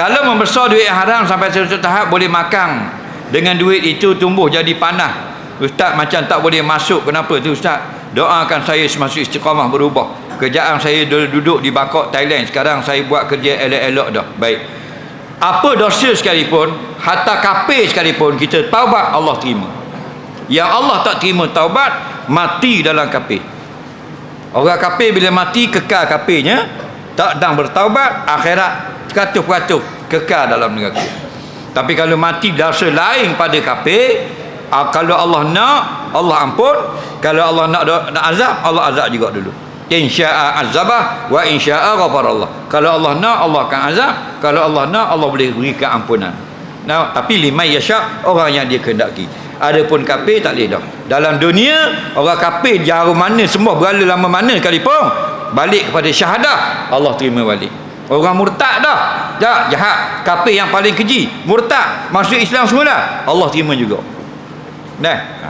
kalau membesar duit haram sampai satu tahap boleh makan. Dengan duit itu tumbuh jadi panah. Ustaz macam tak boleh masuk kenapa tu ustaz? Doakan saya semasa istiqamah berubah. Kerjaan saya dulu duduk di Bangkok Thailand. Sekarang saya buat kerja elok-elok dah. Baik. Apa dosa sekalipun hatta kafir sekalipun kita taubat Allah terima. Yang Allah tak terima taubat mati dalam kafir orang kafir bila mati kekal kafirnya tak dang bertaubat akhirat katuh-katuh kekal dalam neraka. Tapi kalau mati dosa lain pada kafir kalau Allah nak Allah ampun. Kalau Allah nak, nak azab Allah azab juga dulu. Insya'a azabah wa insya'a ghafarallah. Kalau Allah nak Allah akan azab. Kalau Allah nak Allah boleh berikan ampunan nah, tapi lima yasha orang yang dia kehendaki. Adapun kafir tak boleh dah. Dalam dunia orang kafir jauh mana semua berala lama mana sekalipun balik kepada syahadah Allah terima balik orang murtad dah. Dah jahat. Kafir yang paling keji. Murtad. Masuk Islam semula. Allah terima juga. Nah